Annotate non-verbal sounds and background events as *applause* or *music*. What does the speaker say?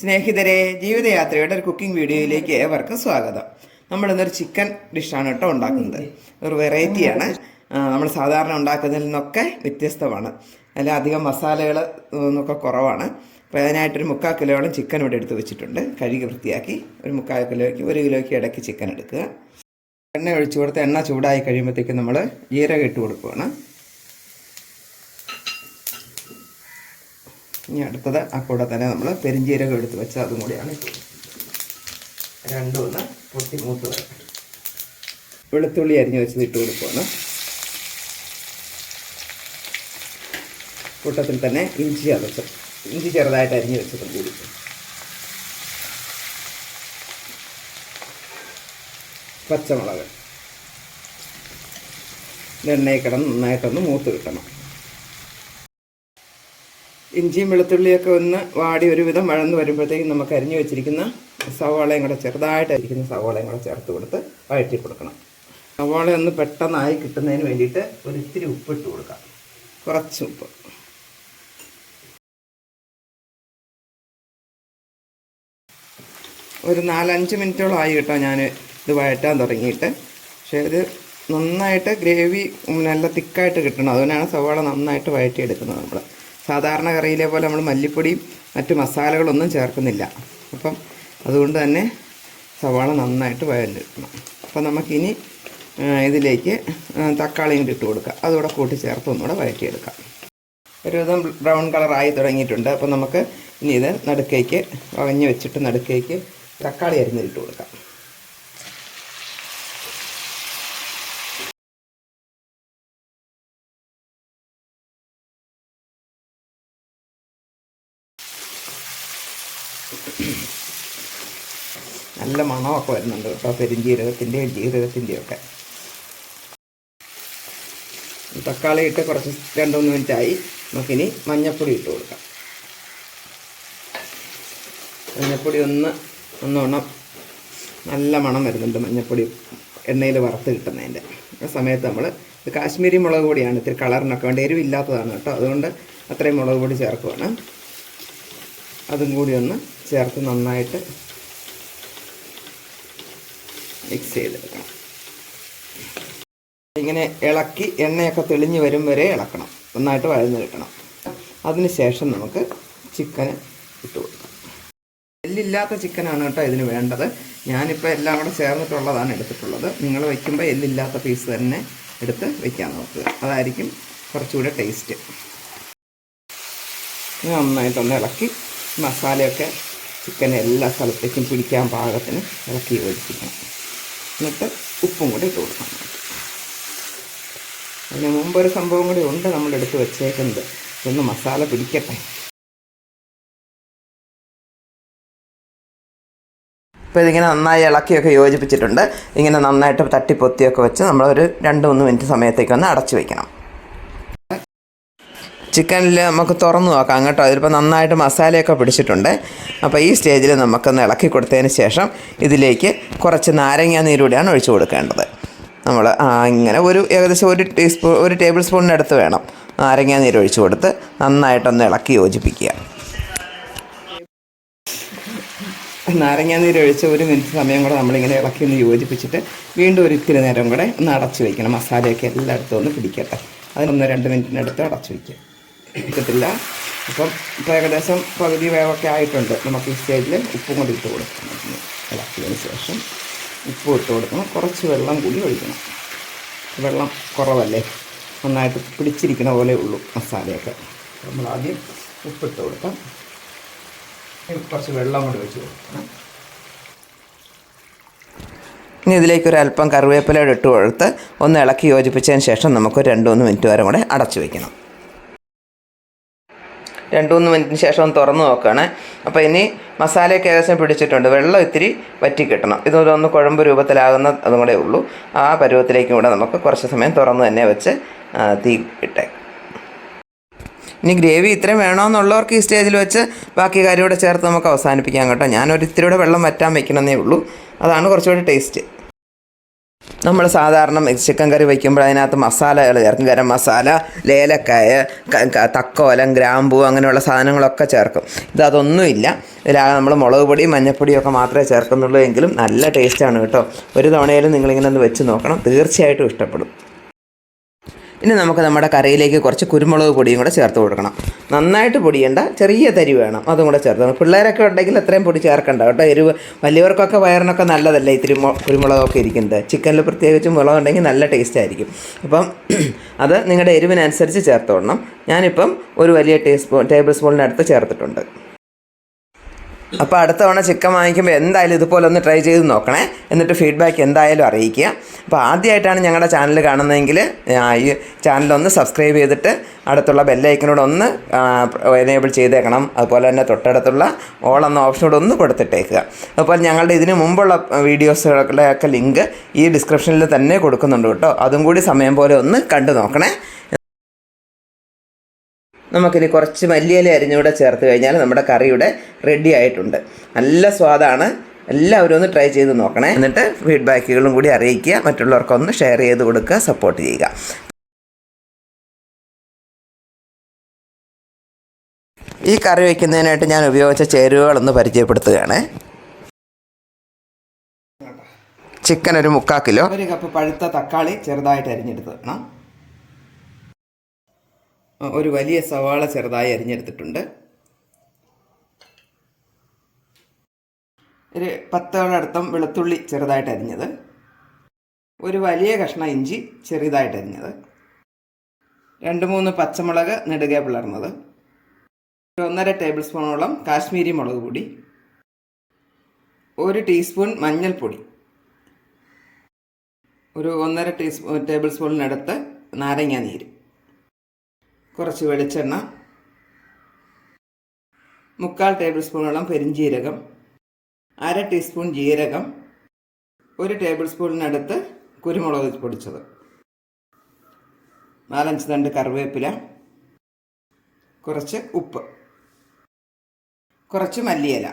സ്നേഹിതരെ ജീവിതയാത്രയുടെ ഒരു കുക്കിംഗ് വീഡിയോയിലേക്ക് ഏവർക്കും സ്വാഗതം. നമ്മൾ ഇന്നൊരു ചിക്കൻ ഡിഷാണ് കേട്ടോ ഉണ്ടാക്കുന്നത്. ഒരു വെറൈറ്റിയാണ് നമ്മൾ സാധാരണ ഉണ്ടാക്കുന്നതിൽ നിന്നൊക്കെ വ്യത്യസ്തമാണ്. അല്ല അധികം മസാലകൾ ഒക്കെ കുറവാണ്. അപ്പോൾ അതിനായിട്ടൊരു മുക്കാൽ കിലോയോളം ചിക്കൻ ഇവിടെ എടുത്ത് വെച്ചിട്ടുണ്ട്. കഴുകി വൃത്തിയാക്കി ഒരു മുക്കാൽ കിലോയ്ക്ക് ഒരു കിലോയ്ക്ക് ഇടയ്ക്ക് ചിക്കൻ എടുക്കുക. എണ്ണ ഒഴിച്ചു കൊടുത്ത് എണ്ണ ചൂടായി കഴിയുമ്പോഴത്തേക്കും നമ്മൾ ജീരകം ഇട്ട് കൊടുക്കുകയാണ്. ഇനി അടുത്തത് ആ കൂടെ തന്നെ നമ്മൾ പെരിഞ്ചീരകം എടുത്ത് വെച്ച അതും കൂടിയാണ്. രണ്ടും പൊട്ടി മൂത്ത് വരാം. വെളുത്തുള്ളി അരിഞ്ഞ് വെച്ചത് ഇട്ട് കൊടുക്കുകയാണ് കൂട്ടത്തിൽ തന്നെ ഇഞ്ചി ചതച്ചത് ഇഞ്ചി ചെറുതായിട്ട് അരിഞ്ഞ് വെച്ചതും കൂടി പച്ചമുളക്. എണ്ണയിൽ കിടന്ന് നന്നായിട്ടൊന്ന് മൂത്ത് കിട്ടണം. ഇഞ്ചിയും വെളുത്തുള്ളിയൊക്കെ ഒന്ന് വാടി ഒരുവിധം വഴന്ന് വരുമ്പോഴത്തേക്കും നമുക്ക് അരിഞ്ഞു വെച്ചിരിക്കുന്ന സവാളയും കൂടെ ചെറുതായിട്ട് അരിക്കുന്ന സവാളയും കൂടെ ചേർത്ത് കൊടുത്ത് വഴറ്റി കൊടുക്കണം. സവാള ഒന്ന് പെട്ടെന്നായി കിട്ടുന്നതിന് വേണ്ടിയിട്ട് ഒരിത്തിരി ഉപ്പിട്ട് കൊടുക്കാം. കുറച്ച് ഉപ്പ്. ഒരു നാലഞ്ച് മിനിറ്റോളം ആയി കേട്ടോ ഞാൻ ഇത് വഴറ്റാൻ തുടങ്ങിയിട്ട്. പക്ഷേ ഇത് നന്നായിട്ട് ഗ്രേവി നല്ല തിക്കായിട്ട് കിട്ടണം. അതുകൊണ്ടാണ് സവാള നന്നായിട്ട് വഴറ്റിയെടുക്കുന്നത് നമ്മൾ സാധാരണ കറിയിലെ പോലെ നമ്മൾ മല്ലിപ്പൊടിയും മറ്റ് മസാലകളൊന്നും ചേർക്കുന്നില്ല. അപ്പം അതുകൊണ്ട് തന്നെ സവാള നന്നായിട്ട് വയലിട്ടണം അപ്പം നമുക്കിനി ഇതിലേക്ക് തക്കാളിയും ഇട്ട് കൊടുക്കുക അതുകൂടെ കൂട്ടി ചേർത്ത് ഒന്നുകൂടെ വഴറ്റിയെടുക്കാം ഒരുവിധം ബ്രൗൺ കളറായി തുടങ്ങിയിട്ടുണ്ട്. അപ്പോൾ നമുക്ക് ഇനി ഇത് നടുക്കേക്ക് വകഞ്ഞ് വെച്ചിട്ട് നടുക്കേക്ക് തക്കാളി അരിഞ്ഞിട്ട് കൊടുക്കാം. നല്ല മണമൊക്കെ വരുന്നുണ്ട് കേട്ടോ പെരുംജീരകത്തിന്റെയും ജീരകത്തിന്റെയും ഒക്കെ തക്കാളി ഇട്ട് കുറച്ച് രണ്ട് മൂന്ന് മിനിറ്റ് ആയി നമുക്കിനി മഞ്ഞൾപ്പൊടി ഇട്ട് കൊടുക്കാം. മഞ്ഞൾപ്പൊടി ഒന്ന് ഒന്നോണം നല്ല മണം വരുന്നുണ്ട് മഞ്ഞൾപ്പൊടി എണ്ണയിൽ വറുത്ത് കിട്ടുന്നതിന്റെ. ആ സമയത്ത് നമ്മൾ കാശ്മീരി മുളക് പൊടിയാണ് ഇത്തിരി കളറിനൊക്കെ വേണ്ട എരിവില്ലാത്തതാണ് കേട്ടോ. അതുകൊണ്ട് അത്രയും മുളക് പൊടി ചേർക്കുവാണ്. അതും കൂടി ഒന്ന് ചേർത്ത് നന്നായിട്ട് മിക്സ് ചെയ്തെടുക്കണം ഇങ്ങനെ ഇളക്കി എണ്ണയൊക്കെ തെളിഞ്ഞ് വരും വരെ ഇളക്കണം. നന്നായിട്ട് വഴന്ന് കിട്ടണം. അതിന് ശേഷം നമുക്ക് ചിക്കന് ഇട്ട് കൊടുക്കാം. എല്ലില്ലാത്ത ചിക്കനാണ് കേട്ടോ ഇതിന് വേണ്ടത്. ഞാനിപ്പോൾ എല്ലാം കൂടെ ചേർന്നിട്ടുള്ളതാണ് എടുത്തിട്ടുള്ളത്. നിങ്ങൾ വയ്ക്കുമ്പോൾ എല്ലില്ലാത്ത പീസ് തന്നെ എടുത്ത് വയ്ക്കാൻ നോക്കുക. അതായിരിക്കും കുറച്ചുകൂടെ ടേസ്റ്റ് നന്നായിട്ടൊന്ന് ഇളക്കി മസാലയൊക്കെ ചിക്കൻ എല്ലാ സ്ഥലത്തേക്കും പിടിക്കാൻ പാകത്തിന് ഇളക്കി യോജിപ്പിക്കണം. എന്നിട്ട് ഉപ്പും കൂടി ഇട്ട് കൊടുക്കണം. അതിന് ഒരു സംഭവം കൂടി ഉണ്ട് നമ്മൾ എടുത്ത് വെച്ചേക്കുന്നത്. ഒന്ന് മസാല പിടിക്കട്ടെ. ഇപ്പോൾ ഇതിങ്ങനെ നന്നായി ഇളക്കിയൊക്കെ യോജിപ്പിച്ചിട്ടുണ്ട്. ഇങ്ങനെ നന്നായിട്ട് തട്ടിപ്പൊത്തിയൊക്കെ വെച്ച് നമ്മളൊരു രണ്ട് മൂന്ന് മിനിറ്റ് സമയത്തേക്ക് ഒന്ന് അടച്ചു വയ്ക്കണം ചിക്കനിൽ നമുക്ക് തുറന്നു നോക്കാം കേട്ടോ. ഇതിലിപ്പോൾ നന്നായിട്ട് മസാലയൊക്കെ പിടിച്ചിട്ടുണ്ട്. അപ്പോൾ ഈ സ്റ്റേജിൽ നമുക്കൊന്ന് ഇളക്കി കൊടുത്തതിന് ശേഷം ഇതിലേക്ക് കുറച്ച് നാരങ്ങ നീരൂടെയാണ് ഒഴിച്ചു കൊടുക്കേണ്ടത്. നമ്മൾ ഇങ്ങനെ ഒരു ഏകദേശം ഒരു ടീസ്പൂൺ ഒരു ടേബിൾ സ്പൂണിനടുത്ത് വേണം നാരങ്ങ നീര് ഒഴിച്ചു കൊടുത്ത് നന്നായിട്ടൊന്ന് ഇളക്കി യോജിപ്പിക്കുക. നാരങ്ങ നീര് ഒഴിച്ച് ഒരു മിനിറ്റ് സമയം കൂടെ നമ്മളിങ്ങനെ ഇളക്കി ഒന്ന് യോജിപ്പിച്ചിട്ട് വീണ്ടും ഒരു ഇത്തിരി നേരം കൂടെ ഒന്ന് അടച്ചു വയ്ക്കണം മസാലയൊക്കെ എല്ലായിടത്തും ഒന്ന് പിടിക്കട്ടെ. അതിനൊന്ന് രണ്ട് മിനിറ്റിനടുത്ത് അടച്ചു വയ്ക്കുക പിടിക്കത്തില്ല അപ്പം ഇപ്പോൾ ഏകദേശം പകുതി വേവൊക്കെ ആയിട്ടുണ്ട്. നമുക്ക് ഈ സ്റ്റേജിൽ ഉപ്പും കൂടി ഇട്ട് കൊടുക്കണം. ഇളക്കിയതിന് ശേഷം ഉപ്പും ഇട്ട് കൊടുക്കണം. കുറച്ച് വെള്ളം കൂടി ഒഴിക്കണം. വെള്ളം കുറവല്ലേ? നന്നായിട്ട് പിടിച്ചിരിക്കുന്ന പോലെ ഉള്ളൂ മസാലയൊക്കെ. നമ്മൾ ആദ്യം ഉപ്പിട്ട് കൊടുക്കാം. കുറച്ച് വെള്ളം കൂടി ഒഴിച്ച് കൊടുക്കണം. ഇനി ഇതിലേക്ക് ഒരു അല്പം കറിവേപ്പില ഇട്ട് കൊടുത്ത് ഒന്ന് ഇളക്കി യോജിപ്പിച്ചതിന് ശേഷം നമുക്ക് രണ്ട് മൂന്ന് മിനിറ്റ് വരെ കൂടെ അടച്ചു വയ്ക്കണം രണ്ട് മൂന്ന് മിനിറ്റിന് ശേഷം ഒന്ന് തുറന്ന് നോക്കുകയാണ്. അപ്പോൾ ഇനി മസാലയൊക്കെ ഏകദേശം പിടിച്ചിട്ടുണ്ട്. വെള്ളം ഇത്തിരി വറ്റി കിട്ടണം. ഇതൊന്ന് കുഴമ്പ് രൂപത്തിലാകുന്ന അതും കൂടെ ഉള്ളൂ. ആ പരുവത്തിലേക്കും കൂടെ നമുക്ക് കുറച്ച് സമയം തുറന്ന് തന്നെ വെച്ച് തീ ഇട്ടേക്കാം. ഇനി ഗ്രേവി ഇത്രയും വേണമെന്നുള്ളവർക്ക് ഈ സ്റ്റേജിൽ വെച്ച് ബാക്കി കാര്യം കൂടെ ചേർത്ത് നമുക്ക് അവസാനിപ്പിക്കാം കേട്ടോ. ഞാനൊരു ഇത്തിരി കൂടെ വെള്ളം വറ്റാൻ വെക്കണമെന്നേ ഉള്ളൂ. അതാണ് കുറച്ചുകൂടി ടേസ്റ്റ്. നമ്മൾ സാധാരണ ചിക്കൻ കറി വയ്ക്കുമ്പോൾ അതിനകത്ത് മസാലകൾ ചേർക്കും ഗരം മസാല ലേലക്കായ തക്കോലം ഗ്രാമ്പൂ അങ്ങനെയുള്ള സാധനങ്ങളൊക്കെ ചേർക്കും. ഇത് അതൊന്നുമില്ല. ഇതിലാകെ നമ്മൾ മുളക് പൊടി മഞ്ഞൾപ്പൊടിയും ഒക്കെ മാത്രമേ ചേർക്കുന്നുള്ളൂ എങ്കിലും നല്ല ടേസ്റ്റാണ് കേട്ടോ. ഒരു തവണയിലും നിങ്ങളിങ്ങനെ ഒന്ന് വെച്ച് നോക്കണം. തീർച്ചയായിട്ടും ഇഷ്ടപ്പെടും. ഇനി നമുക്ക് നമ്മുടെ കറിയിലേക്ക് കുറച്ച് കുരുമുളക് പൊടിയും കൂടെ ചേർത്ത് കൊടുക്കണം. നന്നായിട്ട് പൊടിയേണ്ട ചെറിയ തരി വേണം അതും കൂടെ ചേർത്ത്. പിള്ളേരൊക്കെ ഉണ്ടെങ്കിൽ അത്രയും പൊടി ചേർക്കണ്ട കേട്ടോ. എരിവ് വലിയവർക്കൊക്കെ വയറിനൊക്കെ നല്ലതല്ലേ ഇത്തിരി കുരുമുളകൊക്കെ ഇരിക്കുന്നത്? ചിക്കനിൽ പ്രത്യേകിച്ച് മുളക് ഉണ്ടെങ്കിൽ നല്ല ടേസ്റ്റ് ആയിരിക്കും. അപ്പം *clears throat* അത് നിങ്ങളുടെ എരിവിനനുസരിച്ച് ചേർത്ത് കൊള്ളണം ഞാനിപ്പം ഒരു വലിയ ടീസ്പൂൺ ടേബിൾ സ്പൂണിനടുത്ത് ചേർത്തിട്ടുണ്ട്. അപ്പോൾ അടുത്ത തവണ ചിക്കൻ വാങ്ങിക്കുമ്പോൾ എന്തായാലും ഇതുപോലെ ഒന്ന് ട്രൈ ചെയ്ത് നോക്കണേ. എന്നിട്ട് ഫീഡ്ബാക്ക് എന്തായാലും അറിയിക്കുക. അപ്പോൾ ആദ്യമായിട്ടാണ് ഞങ്ങളുടെ ചാനൽ കാണുന്നതെങ്കിൽ ഈ ചാനലൊന്ന് സബ്സ്ക്രൈബ് ചെയ്തിട്ട് അടുത്തുള്ള ബെല്ലൈക്കനോട് ഒന്ന് എനേബിൾ ചെയ്തേക്കണം. അതുപോലെ തന്നെ തൊട്ടടുത്തുള്ള ഓൾ എന്ന ഓപ്ഷനോട് ഒന്ന് കൊടുത്തിട്ടേക്കുക. അതുപോലെ ഞങ്ങളുടെ ഇതിന് മുമ്പുള്ള വീഡിയോസുകളുടെയൊക്കെ ലിങ്ക് ഈ ഡിസ്ക്രിപ്ഷനിൽ തന്നെ കൊടുക്കുന്നുണ്ട് കേട്ടോ. അതും കൂടി സമയം പോലെ ഒന്ന് കണ്ടു നോക്കണേ. നമുക്കിനി കുറച്ച് മല്ലിയില അരിഞ്ഞൂടെ ചേർത്ത് കഴിഞ്ഞാൽ നമ്മുടെ കറിയുടെ റെഡി ആയിട്ടുണ്ട്. നല്ല സ്വാദാണ്. എല്ലാവരും ഒന്ന് ട്രൈ ചെയ്ത് നോക്കണേ. എന്നിട്ട് ഫീഡ്ബാക്കുകളും കൂടി അറിയിക്കുക. മറ്റുള്ളവർക്കൊന്ന് ഷെയർ ചെയ്ത് കൊടുക്കുക. സപ്പോർട്ട് ചെയ്യുക. ഈ കറി വയ്ക്കുന്നതിനായിട്ട് ഞാൻ ഉപയോഗിച്ച ചേരുവകളൊന്ന് പരിചയപ്പെടുത്തുകയാണ്. ചിക്കൻ ഒരു മുക്കാൽ കിലോ. ഒരു കപ്പ് പഴുത്ത തക്കാളി ചെറുതായിട്ട് അരിഞ്ഞെടുത്ത് വേണം ഒരു വലിയ സവാള ചെറുതായി അരിഞ്ഞെടുത്തിട്ടുണ്ട്. ഒരു പത്തോളടുത്തം വെളുത്തുള്ളി ചെറുതായിട്ട് അരിഞ്ഞത്. ഒരു വലിയ കഷ്ണം ഇഞ്ചി ചെറുതായിട്ട് അരിഞ്ഞത്. രണ്ട് മൂന്ന് പച്ചമുളക് നെടുകെ പിളർന്നത്. ഒരു ഒന്നര ടേബിൾ സ്പൂണോളം കാശ്മീരി മുളക് പൊടി. ഒരു ടീസ്പൂൺ മഞ്ഞൾപ്പൊടി. ഒരു ഒന്നര ടീസ്പൂൺ ടേബിൾ സ്പൂണിനടുത്ത് നാരങ്ങ നീര്. കുറച്ച് വെളിച്ചെണ്ണ മുക്കാൽ ടേബിൾ സ്പൂണോളം പെരിഞ്ജീരകം അര ടീസ്പൂൺ ജീരകം ഒരു ടേബിൾ സ്പൂണിനടുത്ത് കുരുമുളക് പൊടിച്ചത്. നാലഞ്ച് തണ്ട് കറിവേപ്പില കുറച്ച് ഉപ്പ് കുറച്ച് മല്ലിയില.